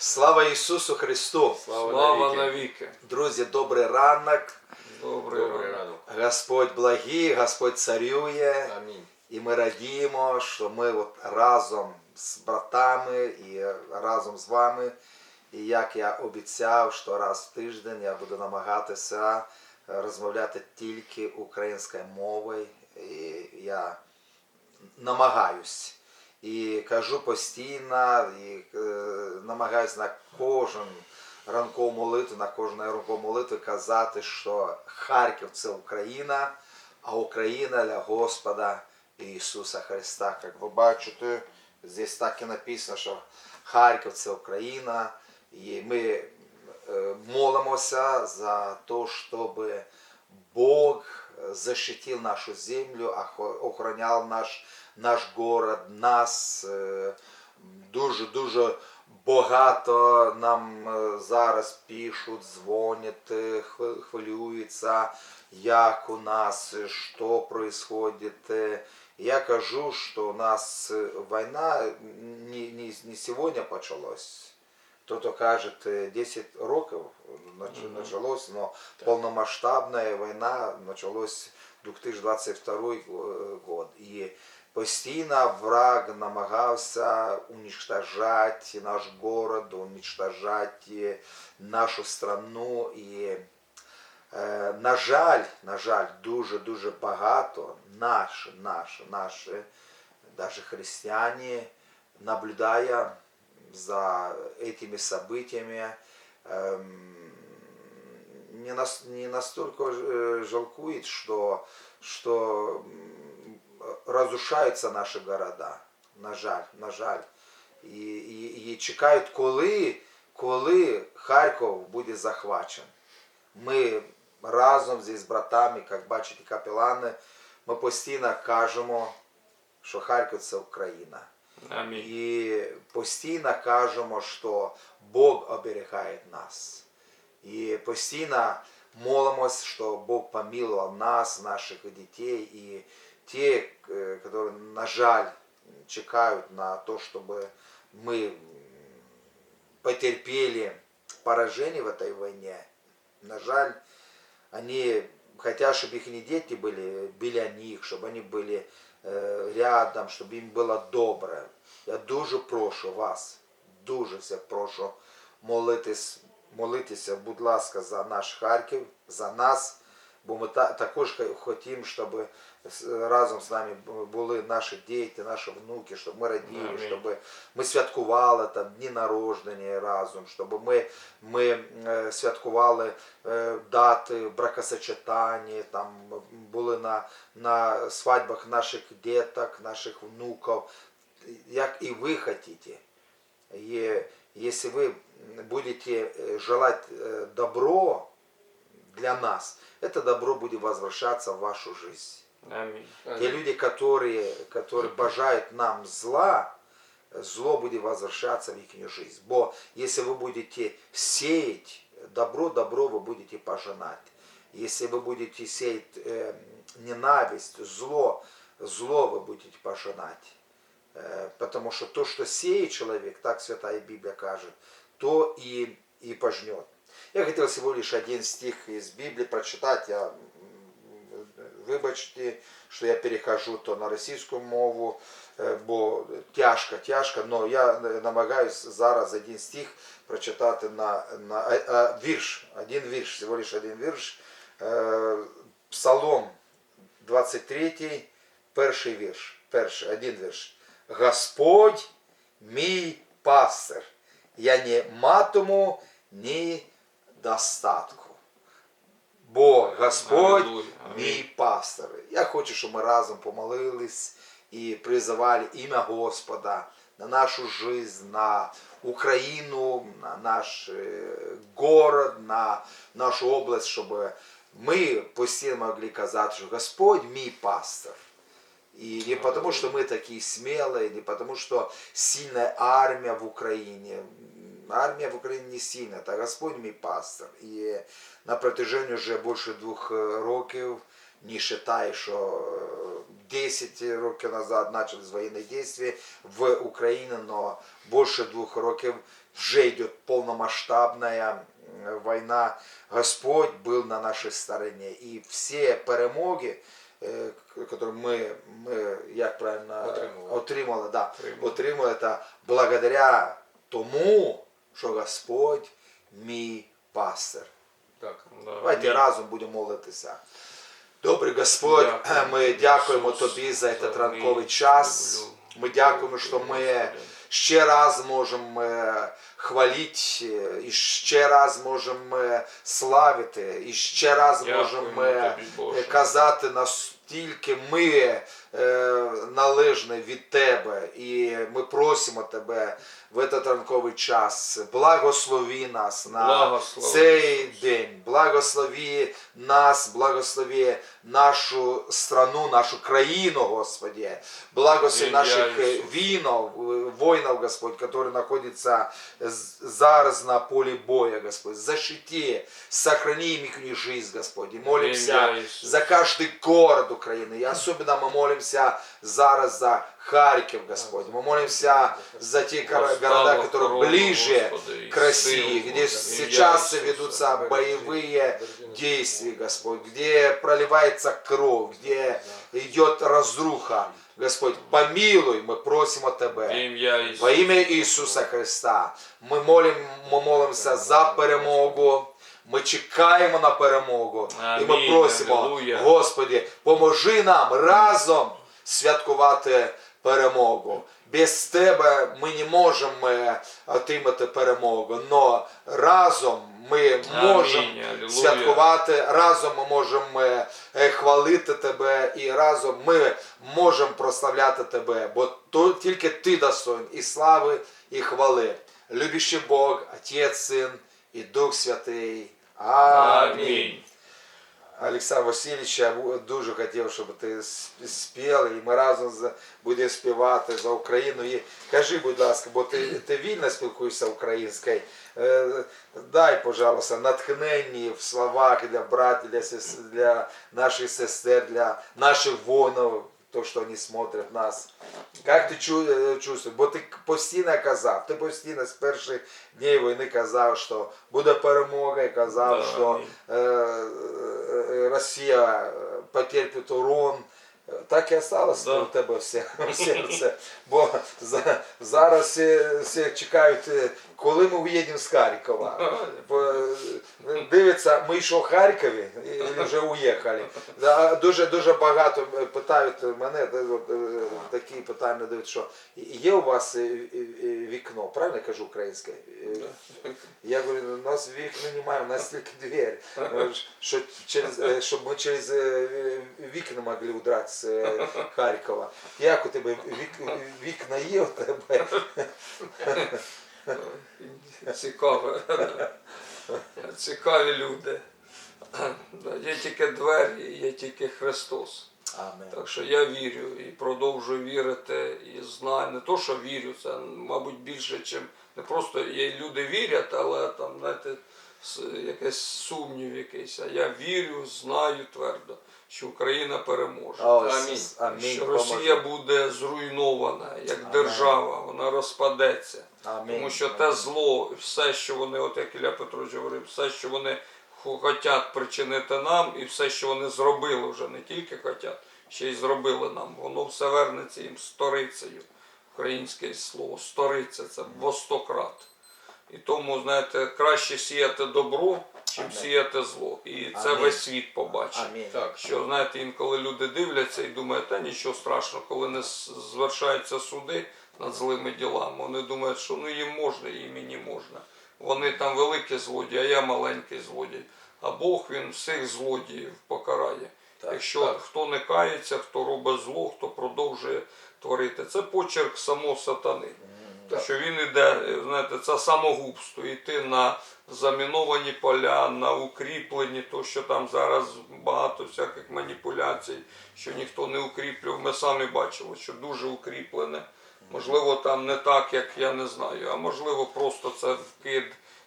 Слава Ісусу Христу! Слава навіки. Друзі, добрий ранок. Добрий Добрий ранок. ранок. Господь благий, Господь царює. Амінь. І ми радіємо, що ми от разом з братами і разом з вами. І як я обіцяв, що раз в тиждень я буду намагатися розмовляти тільки українською мовою. І я намагаюсь. І кажу постійно, і е, намагаюсь на кожен ранкову молитву, на кожну ранкову молитву казати, що Харків це Україна, а Україна для Господа Ісуса Христа. Як ви бачите, здесь так і написано, що Харків це Україна, і ми е, молимося за те, щоб Бог защитил нашу землю, охороняв наш, наш город, нас. е, Дуже дуже багато нам е, зараз пишуть, дзвонять, е, хвилюються, як у нас, що. Е, Я кажу, що у нас війна не, не, не сьогодні почалась. Кто-то каже, е, 10 років началось, но полномасштабная война началась 2022 год. І постійно враг намагався уничтожати наш город, уничтожати нашу страну. І, е, на жаль, на жаль, дуже-дуже багато наші, наші, наші, навіть християни, наблюдая за этими событиями, эм, не, нас, не настолько э, жалкует, что, что м, разрушаются наші города. На жаль, на жаль. І, і, і чекають, коли, коли Харків буде захвачен. Ми разом зі з братами, як бачите, капелани, ми постійно кажемо, що Харків це Україна. Амінь. І постійно кажемо, що Бог оберігає нас. І постійно молимось, що Бог помилував нас, наших дітей, і ті, е, які, на жаль, чекають на те, щоб ми м, потерпели поражение в этой войне. На жаль, они хотят, чтобы их дети были біля них, щоб вони були е, рядом, щоб їм було добре. Я дуже прошу вас, дуже все прошу молитись, молитися, будь ласка, за наш Харків, за нас, бо ми та, також х- хотімо, щоб з- разом з нами бу- були наші діти, наші внуки, щоб ми раділи, Амінь. щоб ми святкували там дні народження разом, щоб ми, ми е, святкували е, дати бракосочетання, там були на, на свадьбах наших діток, наших внуків, як і ви хотите. И если вы будете э, желать э, добро для нас, Это добро будет возвращаться в вашу жизнь. Амінь. Те люди, которые, которые бажают нам зла, зло будет возвращаться в их жизнь. Бо если вы будете сеять добро, добро вы будете пожинать. Если вы будете сеять э, ненависть, зло, зло вы будете пожинать. Э, Потому что то, что сеет человек, так Святая Библия кажет, то и, и пожнет. Я хотел всего лишь один стих из Библии прочитать. Я, вибачте, що я перехожу то на російську мову, е, бо тяжко, тяжко, але я намагаюсь зараз один стих прочитати на, на а, а, вірш, один вірш, всего лишь один вірш. Е, Псалом 23, перший вірш, перший, один вірш. Господь мій пастир, я не матиму ні достатку. Бо Господь. Мій пастир. Я хочу, щоб ми разом помолились і призивали ім'я Господа на нашу жизнь, на Україну, на наш е, город, на нашу область, щоб ми постійно могли казати, що Господь мій пастир. И не потому, что мы такие смелые, не потому, что сильная армия в Украине. Армия в Украине не сильна, это Господь мій пастор. І на протяжении вже більше двох е, років не считай, що е, 10 років назад почались воєнні дії в Україні, але більше двох років вже йде повномасштабна війна. Господь був на нашій стороні. І всі перемоги, е, які ми, ми як правильно Отримали. отримали, да, отримали це благодаря тому, що Господь мій пастир. Так. Да, Давайте разом будемо молитися. Добрий Господь, Дякую, ми дякуємо Ісус, Тобі за цей ранковий час. Ми дякуємо, що ми ще раз можемо е, хвалити, е, і ще раз можемо е, славити, і ще раз можемо е, казати настільки ми е, належні від Тебе, і ми просимо Тебе в этот ранковий час. Благослови нас на Благослови, цей Ісус. день. Благослови нас, благослови нашу страну, нашу країну, Господи. Благослови Ім'я наших е, Ісуса. винов, э, воинов, Господь, которые находятся з- зараз на поле боя, Господь. Защити, сохрани их у них жизнь, Господь. И молимся Ім'я Ісуса. за каждый город Украины. И особенно мы молимся зараз за Харьков, Господь. Мы молимся за те гор- Восстав города, которые охорону, ближе Господи, і к России, сил, где Боже. сейчас Ім'я ведутся Ісуса. боевые действия, Господь, где проливается кровь, где идет разруха. Господь, помилуй, мы просим от Тебя. Ім'я Ісуса. Во ім'я Ісуса Христа ми, молим, ми молимося за перемогу. Ми чекаємо на перемогу. і ми просимо, алілуя. Господі, поможи нам разом святкувати перемогу. Без тебе ми не можемо е, отримати перемогу, але разом ми можемо Амінь, святкувати, разом ми можемо е, е, хвалити тебе, і разом ми можемо прославляти тебе, бо то, тільки ти достоин і слави, і хвали. Любящий Бог, Отець, Син і Дух Святий. Амінь. Олександр Васильович, я дуже хотів, щоб ти сп- спів, і ми разом будемо співати за Україну. І кажи, будь ласка, бо ти, ти вільно спілкуєшся українською. Е, Дай, пожалуйста, натхнення в словах для братів, для, для наших сестер, для наших воїнів, то, що вони смотрять нас. Як ти чу, е, чувствуєш? Бо ти постійно казав, ти постійно з перших днів війни казав, що буде перемога, і казав, Да, що амінь. э, э, Росія э, потерпить урон. Так і осталось Да. у тебе все в серце. Бо за- зараз всі, всі чекають, е, коли ми виїдемо з Харкова. Е, Дивиться, ми що в Харкові і вже уїхали. Дуже дуже багато е, питають мене, е, такі питання дають, що є у вас вікно, правильно я кажу українське? Я говорю, у нас вікна немає, у нас тільки двері. Що через, щоб ми через вікна могли удрати з Харкова. Як у тебе вікна є у тебе? Цікаве. Цікаві люди. Є тільки двері, є тільки Христос. Амен. Так що я вірю і продовжую вірити і знаю. Не то, що вірю, це, мабуть, більше, чим не просто є люди вірять, але там, знаєте, якийсь сумнів якийсь. А я вірю, знаю твердо, що Україна переможе. О, Амінь. Амінь. що Росія буде зруйнована як держава, вона розпадеться. Амінь. Тому що те зло, все, що вони, от як Ілля Петрович говорив, все, що вони хочуть причинити нам, і все, що вони зробили вже, не тільки хочуть, ще й зробили нам, воно все вернеться їм сторицею. Українське слово сториця це во сто крат. І тому, знаєте, краще сіяти добро, чим сіяти зло. І це Амінь. весь світ побачить. Амінь. Так. Що знаєте, інколи люди дивляться і думають, та нічого страшного, коли не звершаються суди над злими ділами, вони думають, що ну їм можна, і мені можна. Вони там великі злодії, а я маленький злодій. А Бог він всіх злодіїв покарає. Так, Якщо так. хто не кається, хто робить зло, хто продовжує творити, це почерк само сатани. Так. Що він іде, знаєте, це самогубство, йти на заміновані поля, на укріплені, то що там зараз багато всяких маніпуляцій, що ніхто не укріплював. Ми самі бачили, що дуже укріплене. Можливо, там не так, як я не знаю, а можливо, просто це вкид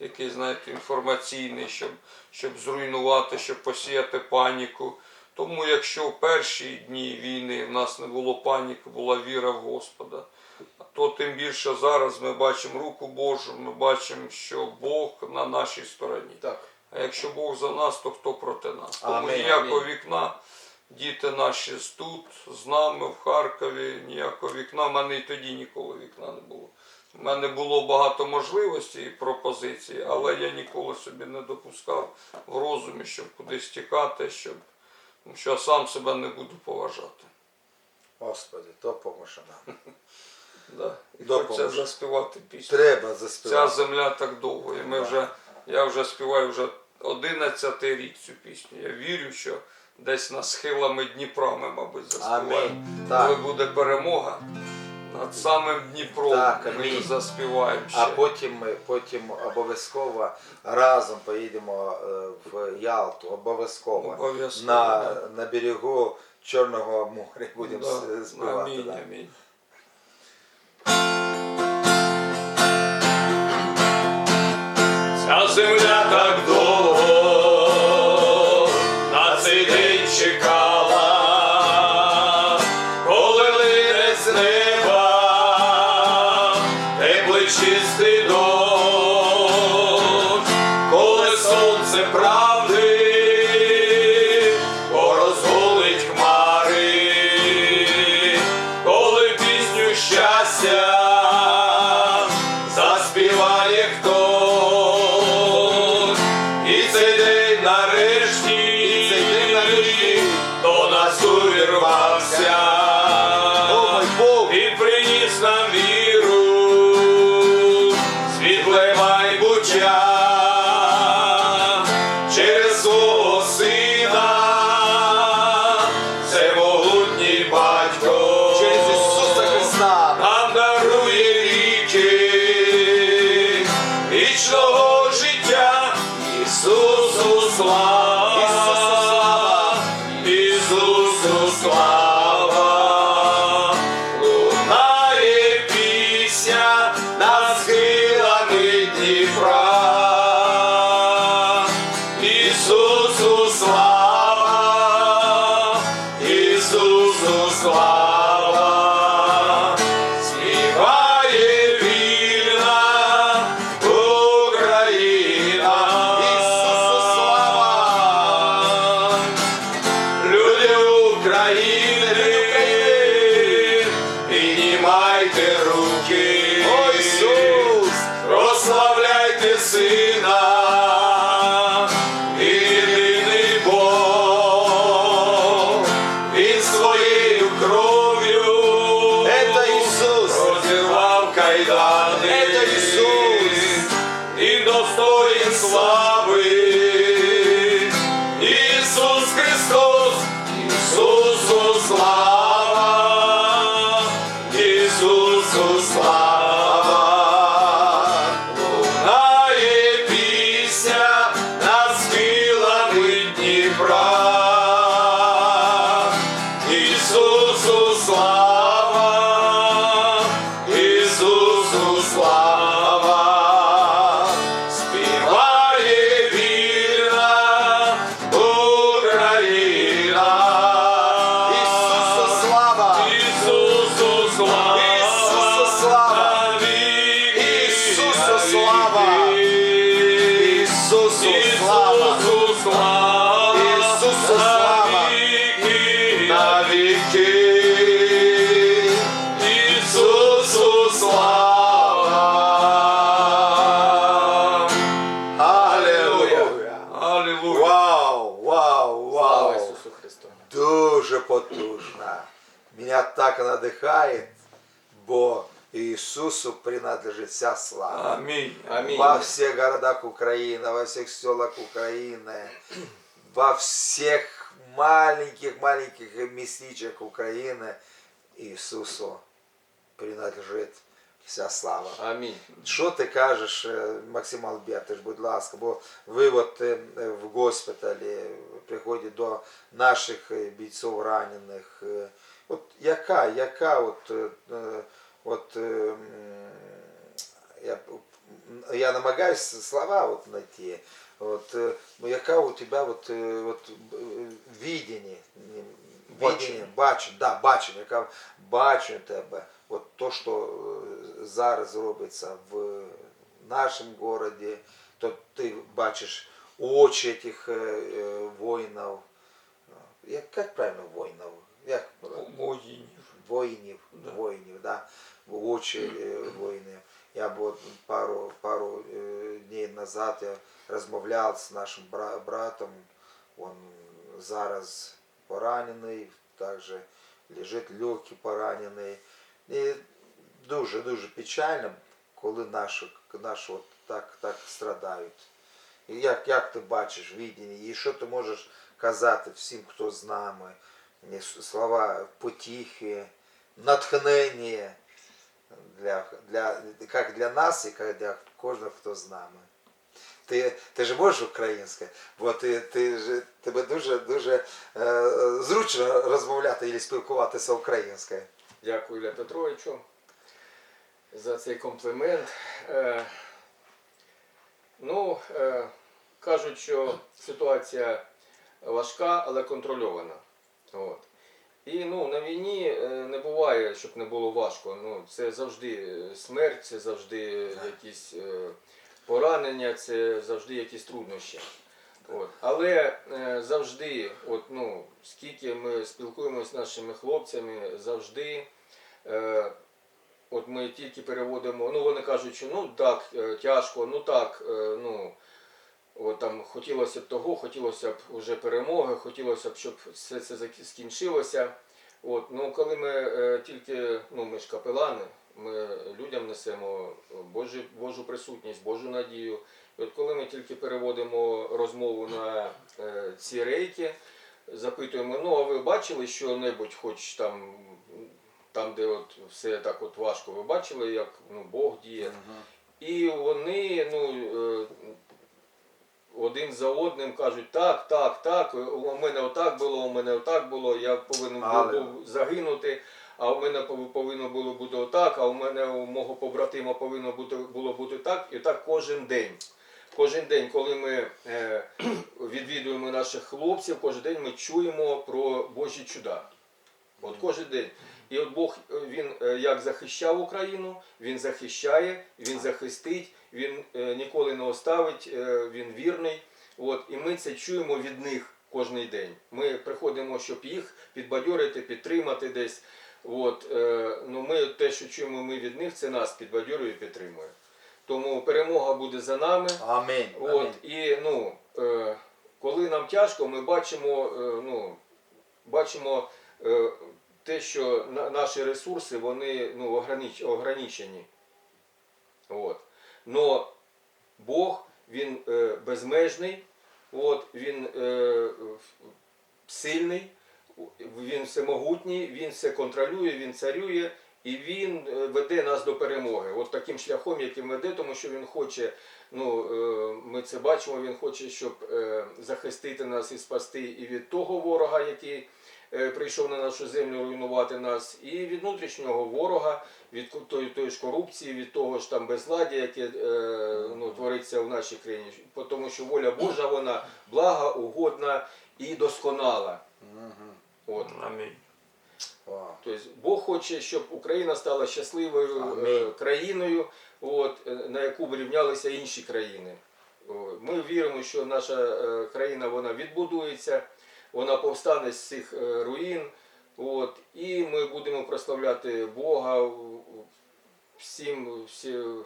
якийсь, знаєте, інформаційний, щоб, щоб зруйнувати, щоб посіяти паніку. Тому, якщо в перші дні війни в нас не було паніки, була віра в Господа, то тим більше зараз ми бачимо руку Божу, ми бачимо, що Бог на нашій стороні. Так. А якщо Бог за нас, то хто проти нас? Тому ніякого вікна, діти наші тут, з нами в Харкові, ніякого вікна. У мене і тоді ніколи вікна не було. У мене було багато можливостей і пропозицій, але я ніколи собі не допускав в розумі, щоб кудись тікати, щоб що я сам себе не буду поважати. Господи, допоможи нам. Да. І Допоможе. хочеться заспівати пісню. Треба заспівати. Ця земля так довго. І ми вже, я вже співаю вже 11 рік цю пісню. Я вірю, що десь над схилами Дніпра ми, мабуть, заспіваємо. Коли буде перемога, над самим Дніпром Так, ми амінь. заспіваємо ще. А потім ми потім обов'язково разом поїдемо е, в Ялту. Обов'язково. Обов'язково, На, да. на берегу Чорного моря будемо Да. с- співати. Амінь, да. амінь. Ця земля так сонце правди вічного життя Ісусу потужно. Меня так надихає, бо Ісусу принадлежит вся слава. Амінь. Амінь. Во всех городах Украины, во всех селах Украины, во всех маленьких-маленьких местечках Украины Иисусу принадлежит вся слава. Амінь. Що ти кажеш, е, Максим Альбертович, будь ласка, бо ви от е, е, в госпіталі приходять до наших е, бійців ранених. е, От яка, яка от, е, е, от е, м, я, я намагаюся слова от знайти. От, е, ну, яка у тебе от, е, от, е, відінні, ні, Бачення. відінні, бачення, да, бачення, яка бачу тебе. От то, що е, зараз робиться в нашому городі, то ти бачиш очі тих е, е, воїнів. Як, як правильно воїнів? Як Воїнів. воїнів, Да. воїнів, да, очі е, воїнів. Я був пару, пару днів назад я розмовляв з нашим бра- братом, він зараз поранений, також лежить легкий поранений. І дуже, дуже печально, коли наші, наші от так, так страдають. І як, як ти бачиш відділення, і що ти можеш казати всім, хто з нами? Слова потіхи, натхнення для, для, як для нас і як для кожного, хто з нами. Ти, ти ж можеш українське, бо ти, ти ж, тебе дуже, дуже е, зручно розмовляти і спілкуватися українською. Дякую Ілля Петровичу за цей комплімент. Е, ну, е, кажуть, що ситуація важка, але контрольована. От. І ну, на війні е, не буває, щоб не було важко. Ну, це завжди смерть, це завжди якісь поранення, це завжди якісь труднощі. От. Але завжди, от, ну, скільки ми спілкуємося з нашими хлопцями, завжди от ми тільки переводимо, ну вони кажуть, що ну так, е, тяжко, ну так, е, ну. От там хотілося б того, хотілося б вже перемоги, хотілося б, щоб все це зак- скінчилося. От, ну, коли ми е, тільки, ну ми ж капелани, ми людям несемо Божу, Божу присутність, Божу надію. І от коли ми тільки переводимо розмову на ці рейки, запитуємо, ну а ви бачили що-небудь, хоч там, там, де от все так от важко, ви бачили, як ну, Бог діє? І вони, ну. е, один за одним кажуть, так, так, так, у мене отак було, у мене отак було, я повинен Але- був загинути, а у мене повинно було бути отак, а у мене у мого побратима повинно бути, було бути так, і так кожен день. Кожен день, коли ми е, відвідуємо наших хлопців, кожен день ми чуємо про Божі чуда. От кожен день. І от Бог е, він е, як захищав Україну, він захищає, він захистить, він е, ніколи не оставить, він вірний. От, і ми це чуємо від них кожен день. Ми приходимо, щоб їх підбадьорити, підтримати десь. От, ну ми те, що чуємо ми від них, це нас підбадьорює і підтримує. Тому перемога буде за нами. Амінь. От, і ну, коли нам тяжко, ми бачимо, ну, бачимо те, що на, наші ресурси вони ну, огранич, ограничені. От. Но Бог, він е, безмежний, от, він е, сильний, він всемогутній, він все контролює, він царює. І він е, веде нас до перемоги. От таким шляхом, яким веде, тому що він хоче, ну е, ми це бачимо, він хоче, щоб е, захистити нас і спасти і від того ворога, який прийшов на нашу землю руйнувати нас, і від внутрішнього ворога, від тої, тої ж корупції, від того ж там безладдя, яке е, ну, твориться в нашій країні. Тому що воля Божа, вона блага, угодна і досконала. От. Амінь. Тобто Бог хоче, щоб Україна стала щасливою Амінь. е, країною, от, е, на яку б рівнялися інші країни. Ми віримо, що наша е, країна вона відбудується, вона повстане з цих руїн. От, і ми будемо прославляти Бога всім,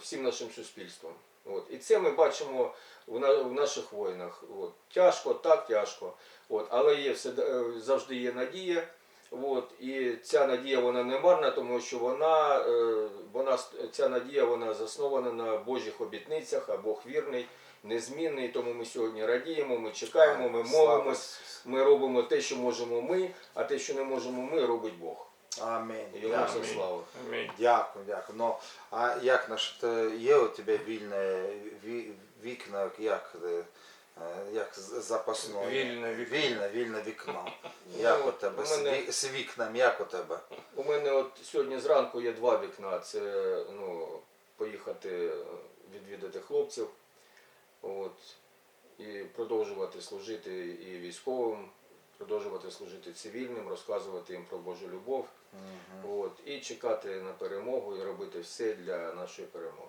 всім нашим суспільством. От. І це ми бачимо в, на, в наших воїнах. От. Тяжко, так тяжко. От. Але є все, завжди є надія. От, і ця надія вона не марна, тому що вона, е, вона ця надія вона заснована на Божих обітницях, а Бог вірний, незмінний. Тому ми сьогодні радіємо, ми чекаємо, ми молимось, ми робимо те, що можемо ми, а те, що не можемо ми, робить Бог. Все слава. Амінь. Дякую, дякую. Ну, а як наше те- є у тебе вільне ві- вікно, як, е, як з- запасне? Вільне вікно. Вільне, вільне вікно. Як у тебе у мене- з вікном, як у тебе? У мене от сьогодні зранку є два вікна. Це ну, поїхати е, відвідати хлопців от, і продовжувати служити і військовим продовжувати служити цивільним, розказувати їм про Божу любов. От, і чекати на перемогу і робити все для нашої перемоги.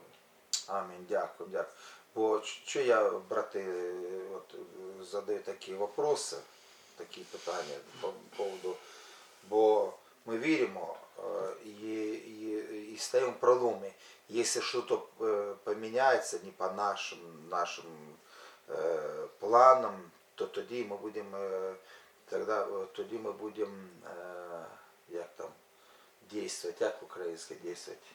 Амінь, дякую, дякую. Бо що я, брати, от, задаю такі вопроси, такі питання по поводу, бо ми віримо е, і, і, і стаємо в проломі. Якщо щось е, поміняється не по нашим, нашим е, планам, то тоді ми будемо, е, тоді ми будемо, як там, дійствувати, як українське дійствувати.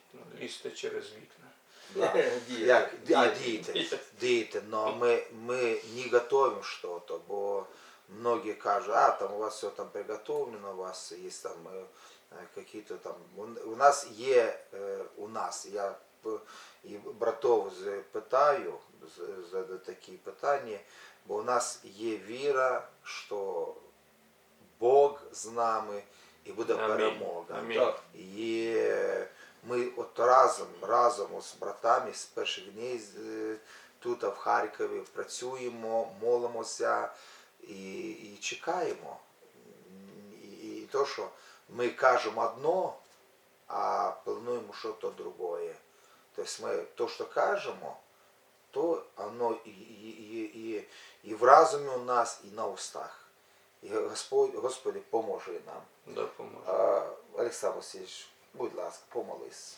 Лізти через вікна. Да. Діяти. Як, а, Діяти. діяти, діяти, но мы, мы не готовим что-то, бо многие кажут, а там у вас все там приготовлено, у вас есть там э, э, какие-то там, у- у нас є, э, у нас, я п- і братов з- питаю, з- задаю такі питання, бо у нас є віра, що Бог з нами і буде Амінь. перемога. Амінь. Так. І Ми от разом, разом з братами з перших днів е, тут в Харкові працюємо, молимося і, і чекаємо. І, і то, що ми кажемо одно, а плануємо щось другое. Тобто ми то, що кажемо, то воно і, і, і, і, в разумі у нас, і на устах. І Господь, Господи поможе нам. Допоможе. А, Олександр Васильович, будь ласка, помолись.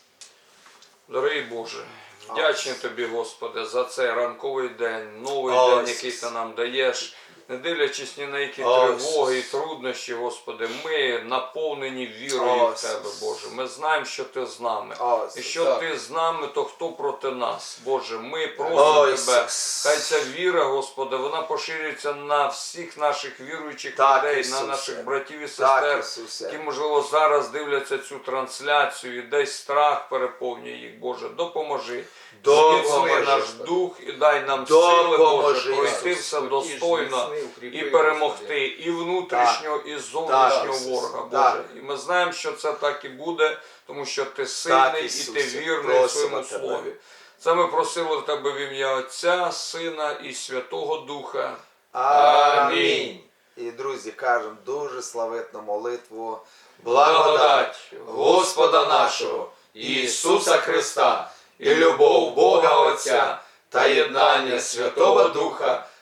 Дорогий Боже, вдячні тобі, Господи, за цей ранковий день, новий Ось. день, який ти нам даєш. Не дивлячись ні на які Ось. тривоги і труднощі, Господи, ми наповнені вірою Ось. в Тебе, Боже. Ми знаємо, що Ти з нами. Ось. І що Так. ти з нами, то хто проти нас? Боже, ми просимо Ось. тебе. Хай ця віра, Господи, вона поширюється на всіх наших віруючих Так, людей, Ісусе. на наших братів і сестер, Ісусе. які, можливо, зараз дивляться цю трансляцію, і десь страх переповнює їх, Боже. Допоможи. Допоможи, Зміцни наш дух і дай нам сили, Боже, пройти все достойно і перемогти і внутрішнього, і зовнішнього ворога. Боже. І ми знаємо, що це так і буде, тому що ти сильний і ти вірний в своєму слові. Це ми просили тебе в ім'я Отця, Сина і Святого Духа. Амінь. І, друзі, кажемо дуже славетну молитву. Благодать Господа нашого, Ісуса Христа, і любов Бога Отця та єднання Святого Духа,